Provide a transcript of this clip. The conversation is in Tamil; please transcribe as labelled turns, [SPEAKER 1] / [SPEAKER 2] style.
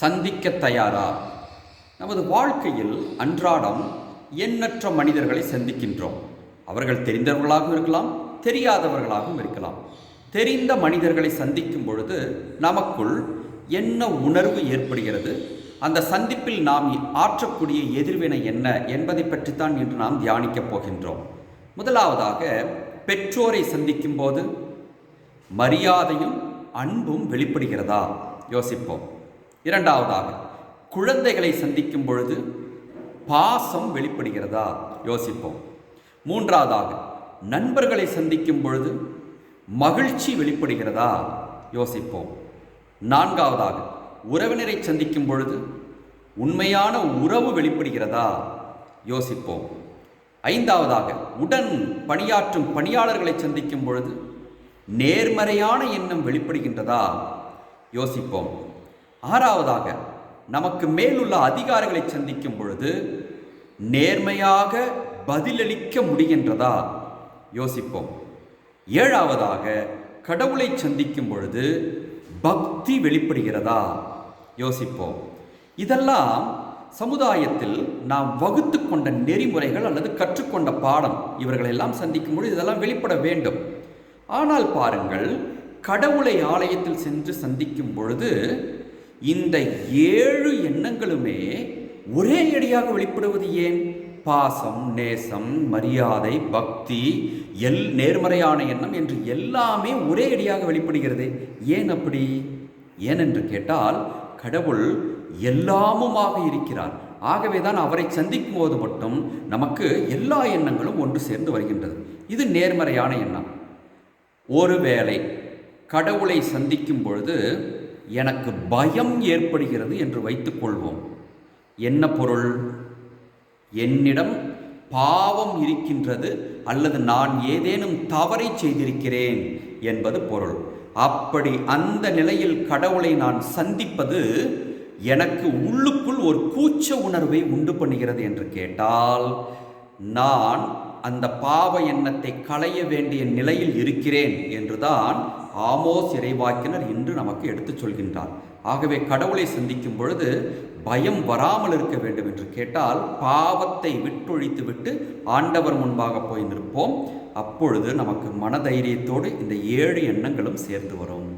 [SPEAKER 1] சந்திக்க தயாரா? நமது வாழ்க்கையில் அன்றாடம் எண்ணற்ற மனிதர்களை சந்திக்கின்றோம். அவர்கள் தெரிந்தவர்களாகவும் இருக்கலாம் தெரியாதவர்களாகவும் இருக்கலாம். தெரிந்த மனிதர்களை சந்திக்கும் பொழுது நமக்குள் என்ன உணர்வு ஏற்படுகிறது? அந்த சந்திப்பில் நாம் ஆற்றக்கூடிய எதிர்வினை என்ன என்பதை பற்றித்தான் இன்று நாம் தியானிக்கப் போகின்றோம். முதலாவதாக பெற்றோரை சந்திக்கும் போது மரியாதையும் அன்பும் வெளிப்படுகிறதா? யோசிப்போம். இரண்டாவதாக குழந்தைகளை சந்திக்கும் பொழுது பாசம் வெளிப்படுகிறதா? யோசிப்போம். மூன்றாவதாக நண்பர்களை சந்திக்கும் பொழுது மகிழ்ச்சி வெளிப்படுகிறதா? யோசிப்போம். நான்காவதாக உறவினரை சந்திக்கும் பொழுது உண்மையான உறவு வெளிப்படுகிறதா? யோசிப்போம். ஐந்தாவதாக உடன் பணியாற்றும் பணியாளர்களை சந்திக்கும் பொழுது நேர்மறையான எண்ணம் வெளிப்படுகின்றதா? யோசிப்போம். ஆறாவதாக நமக்கு மேலுள்ள அதிகாரிகளை சந்திக்கும் பொழுது நேர்மையாக பதிலளிக்க முடிகின்றதா? யோசிப்போம். ஏழாவதாக கடவுளை சந்திக்கும் பொழுது பக்தி வெளிப்படுகிறதா? யோசிப்போம். இதெல்லாம் சமுதாயத்தில் நாம் வகுத்து கொண்ட நெறிமுறைகள் அல்லது கற்றுக்கொண்ட பாடம் இவர்களெல்லாம் சந்திக்கும் பொழுது இதெல்லாம் வெளிப்பட வேண்டும். ஆனால் பாருங்கள் கடவுளை ஆலயத்தில் சென்று சந்திக்கும் பொழுது இந்த ஏழு எண்ணங்களுமே ஒரே அடியாக வெளிப்படுவது ஏன்? பாசம் நேசம் மரியாதை பக்தி எல் நேர்மறையான எண்ணம் என்று எல்லாமே ஒரே அடியாக வெளிப்படுகிறது. ஏன் அப்படி? ஏனென்று கேட்டால் கடவுள் எல்லாமுமாக இருக்கிறார். ஆகவே தான் அவரை சந்திக்கும் போது மட்டும் நமக்கு எல்லா எண்ணங்களும் ஒன்று சேர்ந்து வருகின்றது. இது நேர்மறையான எண்ணம். ஒருவேளை கடவுளை சந்திக்கும் பொழுது எனக்கு பயம் ஏற்படுகிறது என்று வைத்துக்கொள்வோம். என்ன பொருள்? என்னிடம் பாவம் இருக்கின்றது அல்லது நான் ஏதேனும் தவறை செய்திருக்கிறேன் என்பது பொருள். அப்படி அந்த நிலையில் கடவுளை நான் சந்திப்பது எனக்கு உள்ளுக்குள் ஒரு கூச்ச உணர்வை உண்டு பண்ணுகிறது என்று கேட்டால் நான் அந்த பாவ எண்ணத்தை களைய வேண்டிய நிலையில் இருக்கிறேன் என்றுதான் ஆமோஸ் இறைவாக்கினர் இன்று நமக்கு எடுத்துச் சொல்கின்றார். ஆகவே கடவுளை சந்திக்கும் பொழுது பயம் வராமல் இருக்க வேண்டும் என்று கேட்டால் பாவத்தை விட்டொழித்து விட்டு ஆண்டவர் முன்பாக போய் நிற்போம். அப்பொழுது நமக்கு மனதைரியத்தோடு இந்த ஏழு எண்ணங்களும் சேர்ந்து வரும்.